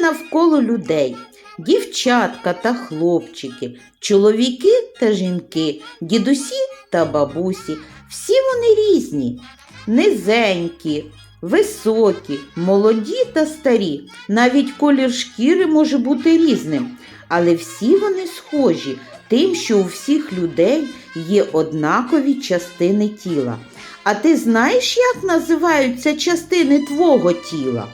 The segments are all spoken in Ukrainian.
навколо людей. Дівчатка та хлопчики, чоловіки та жінки, дідусі та бабусі. Всі вони різні, низенькі, високі, молоді та старі. Навіть колір шкіри може бути різним, але всі вони схожі тим, що у всіх людей є однакові частини тіла. А ти знаєш, як називаються частини твого тіла?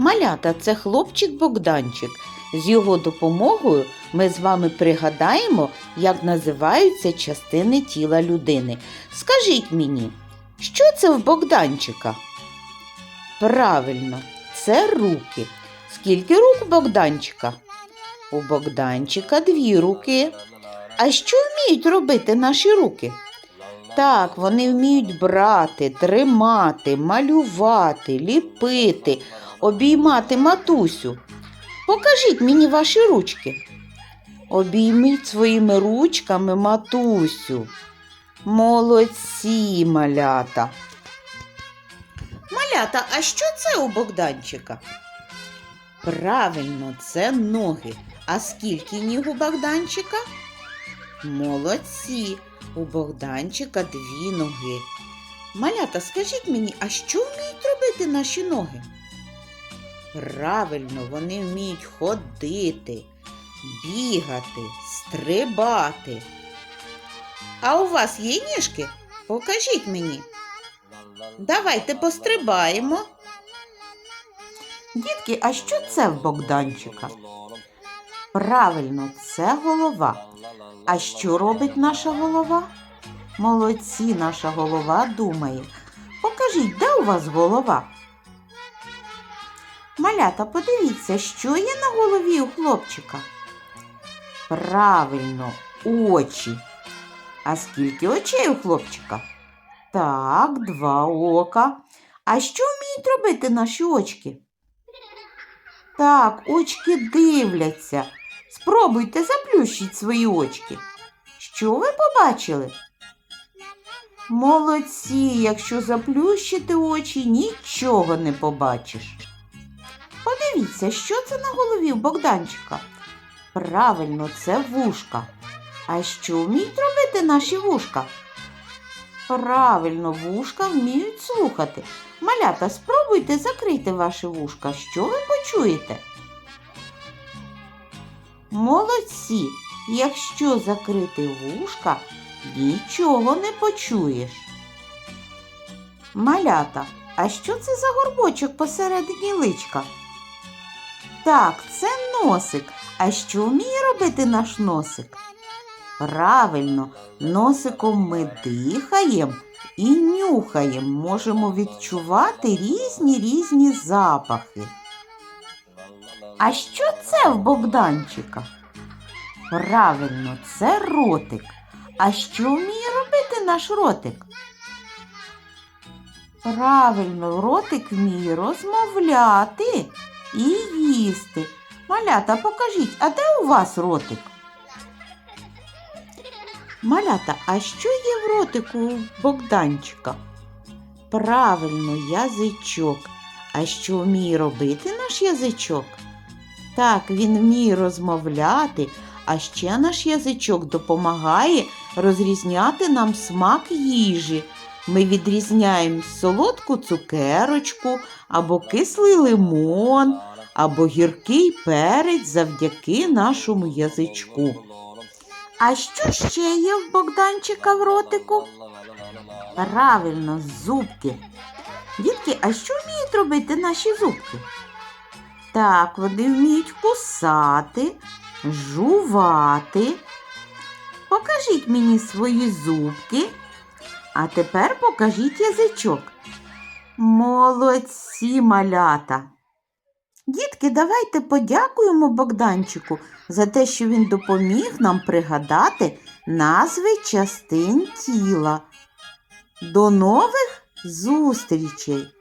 Малята це хлопчик Богданчик. З його допомогою ми з вами пригадаємо, як називаються частини тіла людини. Скажіть мені, що це в Богданчика? Правильно, це руки. Скільки рук Богданчика? У Богданчика дві руки. А що вміють робити наші руки? Так, вони вміють брати, тримати, малювати, ліпити, обіймати матусю. Покажіть мені ваші ручки. Обійміть своїми ручками матусю. Молодці, малята. Малята, а що це у Богданчика? Правильно, це ноги. А скільки ніг у Богданчика? Молодці. У Богданчика дві ноги. Малята, скажіть мені, а що вміють робити наші ноги? Правильно, вони вміють ходити, бігати, стрибати. А у вас є ніжки? Покажіть мені. Давайте пострибаємо. Дітки, а що це в Богданчика? Правильно, це голова. А що робить наша голова? Молодці, наша голова думає. Покажіть, де у вас голова? Малята, подивіться, що є на голові у хлопчика. Правильно, очі. А скільки очей у хлопчика? Так, два ока. А що вміють робити наші очки? Так, очки дивляться. Спробуйте заплющіть свої очки. Що ви побачили? Молодці, якщо заплющити очі, нічого не побачиш. Подивіться, що це на голові Богданчика. Правильно, це вушка. А що вміють робити наші вушка? Правильно, вушка вміють слухати. Малята, спробуйте закрити ваші вушка. Що ви почуєте? Молодці! Якщо закрити вушка, нічого не почуєш. Малята, а що це за горбочок посередині личка? Так, це носик. А що вміє робити наш носик? Правильно, носиком ми дихаємо і нюхаємо, можемо відчувати різні різні запахи. А що це в Богданчика? Правильно, це ротик. А що вміє робити наш ротик? Правильно, ротик вміє розмовляти і їсти. Малята, покажіть, а де у вас ротик? Малята, а що є в ротику у Богданчика? Правильно, язичок. А що вміє робити наш язичок? Так, він вміє розмовляти, а ще наш язичок допомагає розрізняти нам смак їжі. Ми відрізняємо солодку цукерочку або кислий лимон, або гіркий перець завдяки нашому язичку. А що ще є в Богданчика в ротику? Правильно, зубки. Дітки, а що вміють робити наші зубки? Так, вони вміють кусати, жувати. Покажіть мені свої зубки, а тепер покажіть язичок. Молодці малята! Дітки, давайте подякуємо Богданчику за те, що він допоміг нам пригадати назви частин тіла. До нових зустрічей!